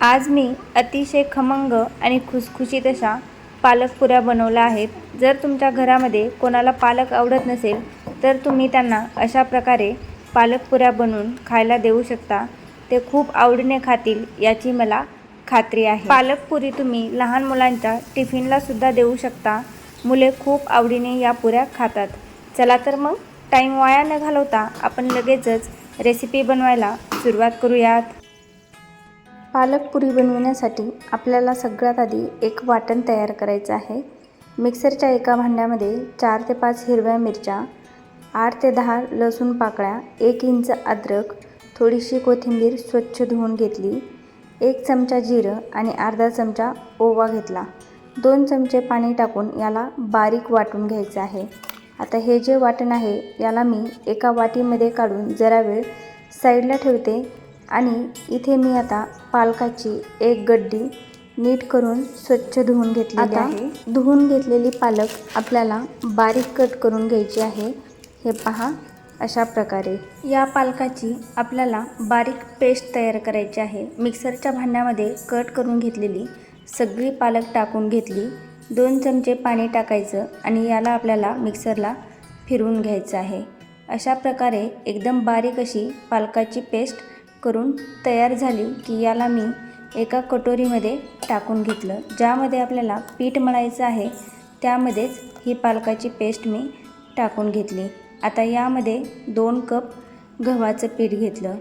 आज मी अतिशय खमंग आणि खुसखुशीत अशा पालक पुऱ्या बनवल्या आहेत. जर तुमच्या घरामध्ये कोणाला पालक आवडत नसेल तर तुम्ही त्यांना अशा प्रकारे पालक पुऱ्या बनवून खायला देऊ शकता. ते खूप आवडीने खातील याची मला खात्री आहे. पालक पुरी तुम्ही लहान मुलांच्या टिफिनला सुद्धा देऊ शकता. मुले खूप आवडीने या पुऱ्या खातात. चला तर मग टाईम वाया न घालवता आपण लगेचच रेसिपी बनवायला सुरुवात करूयात. पालक पुरी बनविण्यासाठी आपल्याला सगळ्यात आधी एक वाटण तयार करायचं आहे. मिक्सरच्या एका भांड्यामध्ये चार ते पाच हिरव्या मिरच्या आठ ते दहा लसूण पाकळ्या एक इंच अद्रक थोडीशी कोथिंबीर स्वच्छ धुवून घेतली एक चमचा जिरं आणि अर्धा चमचा ओवा घेतला. दोन चमचे पाणी टाकून याला बारीक वाटून घ्यायचं आहे. आता हे जे वाटण आहे याला मी एका वाटीमध्ये काढून जरा वेळ साईडला ठेवते. आणि इथे मी आता पालकाची एक गड्डी नीट करून स्वच्छ धुवून घेतलेली आहे. धुवून घेतलेली पालक आपल्याला बारीक कट करून घ्यायची आहे. हे पहा अशा प्रकारे. या पालकाची आपल्याला बारीक पेस्ट तयार करायची आहे. मिक्सरच्या भांड्यामध्ये कट करून घेतलेली सगळी पालक टाकून घेतली. दोन चमचे पाणी टाकायचं आणि याला आपल्याला मिक्सरला फिरवून घ्यायचं आहे. अशा प्रकारे एकदम बारीक अशी पालकाची पेस्ट करून तयार झाली की याला मी एका कटोरीमध्ये टाकून घेतलं. ज्यामध्ये आपल्याला पीठ मळायचं आहे त्यामध्येच ही पालकाची पेस्ट मी टाकून घेतली. आता यामध्ये दोन कप गव्हाचं पीठ घेतलं.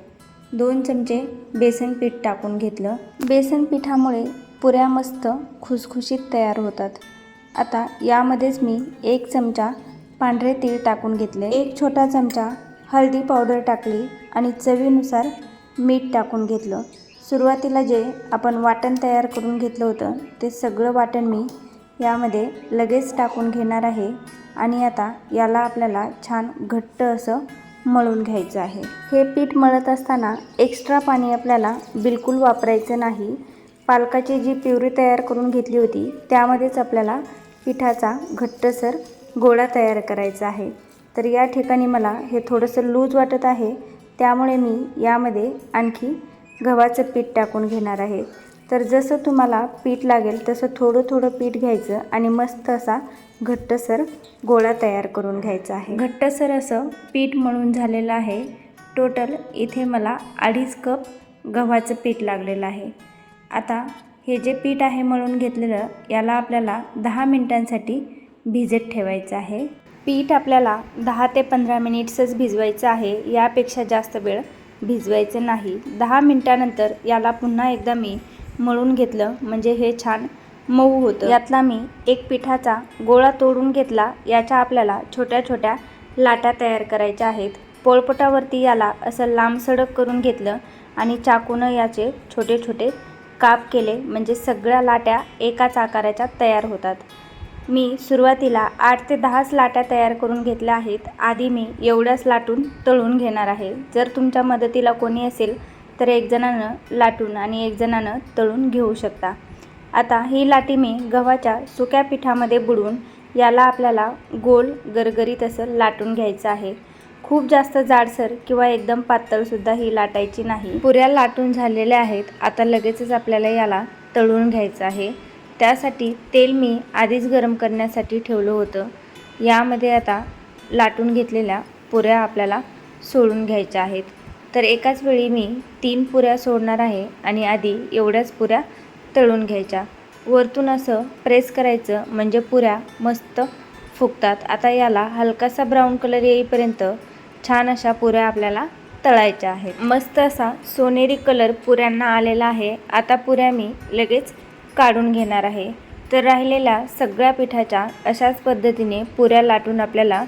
दोन चमचे बेसन पीठ टाकून घेतलं. बेसन पिठामुळे पुऱ्या मस्त खुसखुशीत तयार होतात. आता यामध्येच मी एक चमचा पांढरे तीळ टाकून घेतले. एक छोटा चमचा हळदी पावडर टाकली आणि चवीनुसार मीठ टाकून घेतलं. सुरुवातीला जे आपण वाटण तयार करून घेतलं होतं ते सगळं वाटण मी यामध्ये लगेच टाकून घेणार आहे आणि आता याला आपल्याला छान घट्ट असं मळून घ्यायचं आहे. हे पीठ मळत असताना एक्स्ट्रा पाणी आपल्याला बिलकुल वापरायचं नाही. पालकाची जी प्युरी तयार करून घेतली होती त्यामध्येच आपल्याला पिठाचा घट्टसर गोळा तयार करायचा आहे. तर या ठिकाणी मला हे थोडंसं लूज वाटत आहे. त्यामुळे मी यामध्ये आणखी गव्हाचं पीठ टाकून घेणार आहे. तर जसं तुम्हाला पीठ लागेल तसं थोडं थोडं पीठ घ्यायचं आणि मस्त असा घट्टसर गोळा तयार करून घ्यायचा आहे. घट्टसर असं पीठ मळून झालेलं आहे. टोटल इथे मला अडीच कप गव्हाचं पीठ लागलेलं आहे. आता हे जे पीठ आहे मळून घेतलेलं याला आपल्याला दहा मिनटांसाठी भिजत ठेवायचं आहे. पीठ आपल्याला दहा ते पंधरा मिनिट्सच भिजवायचं आहे यापेक्षा जास्त वेळ भिजवायचं नाही. दहा मिनटानंतर याला पुन्हा एकदा मी मळून घेतलं म्हणजे हे छान मऊ होतं. यातला मी एक पिठाचा गोळा तोडून घेतला याच्या आपल्याला छोट्या छोट्या लाटा तयार करायच्या आहेत. पोळपटावरती याला असं लांब सडक करून घेतलं आणि चाकूनं याचे छोटे छोटे काप केले म्हणजे सगळ्या लाट्या एकाच आकाराच्या तयार होतात. मी सुरुवातीला आठ ते दहाच लाट्या तयार करून घेतल्या आहेत. आधी मी एवढ्याच लाटून तळून घेणार आहे. जर तुमच्या मदतीला कोणी असेल तर एक जणानं लाटून आणि एक जणानं तळून घेऊ शकता. आता ही लाटी मी गव्हाच्या सुक्या पिठामध्ये बुडवून याला आपल्याला गोल गरगरीत असं लाटून घ्यायचं आहे. खूप जास्त जाडसर किंवा एकदम पातळसुद्धा ही लाटायची नाही. पुऱ्या लाटून झालेल्या आहेत. आता लगेचच आपल्याला याला तळून घ्यायचं आहे. त्यासाठी तेल मी आधीच गरम करण्यासाठी ठेवलं होतं. यामध्ये आता लाटून घेतलेल्या पुऱ्या आपल्याला सोडून घ्यायच्या आहेत. तर एकाच वेळी मी तीन पुऱ्या सोडणार आहे आणि आधी एवढ्याच पुऱ्या तळून घ्यायच्या. वरतून असं प्रेस करायचं म्हणजे पुऱ्या मस्त फुगतात. आता याला हलकासा ब्राऊन कलर येईपर्यंत छान अशा पुऱ्या आपल्याला तळायच्या आहेत. मस्त असा सोनेरी कलर पुऱ्यांना आलेला आहे. आता पुऱ्या मी लगेच काढून घेणार आहे. तर राहिलेल्या सगळ्या पिठाच्या अशाच पद्धतीने पुऱ्या लाटून आपल्याला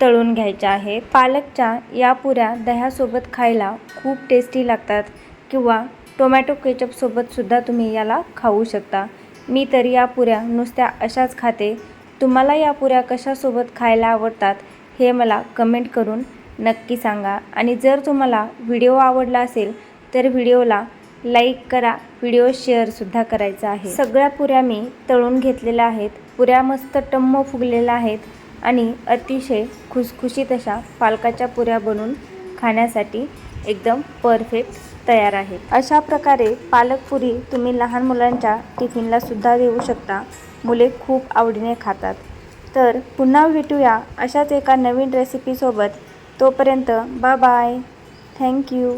तळून घ्यायच्या आहे पालकच्या या पुऱ्या दह्यासोबत खायला खूप टेस्टी लागतात किंवा टोमॅटो केचपसोबतसुद्धा तुम्ही याला खाऊ शकता. मी तर या पुऱ्या नुसत्या अशाच खाते. तुम्हाला या पुऱ्या कशासोबत खायला आवडतात हे मला कमेंट करून नक्की सांगा. आणि जर तुम्हाला व्हिडिओ आवडला असेल तर व्हिडिओला लाईक करा व्हिडिओ शेअरसुद्धा करायचा आहे. सगळ्या पुऱ्या मी तळून घेतलेल्या आहेत. पुऱ्या मस्त टम्म फुगलेल्या आहेत आणि अतिशय खुसखुशीत अशा पालकाच्या पुऱ्या बनवून खाण्यासाठी एकदम परफेक्ट तयार आहे अशा प्रकारे पालकपुरी तुम्ही लहान मुलांच्या टिफिनला सुद्धा देऊ शकता. मुले खूप आवडीने खातात. तर पुन्हा भेटूया अशाच एका नवीन रेसिपीसोबत तोपर्यंत बा बाय. थँक्यू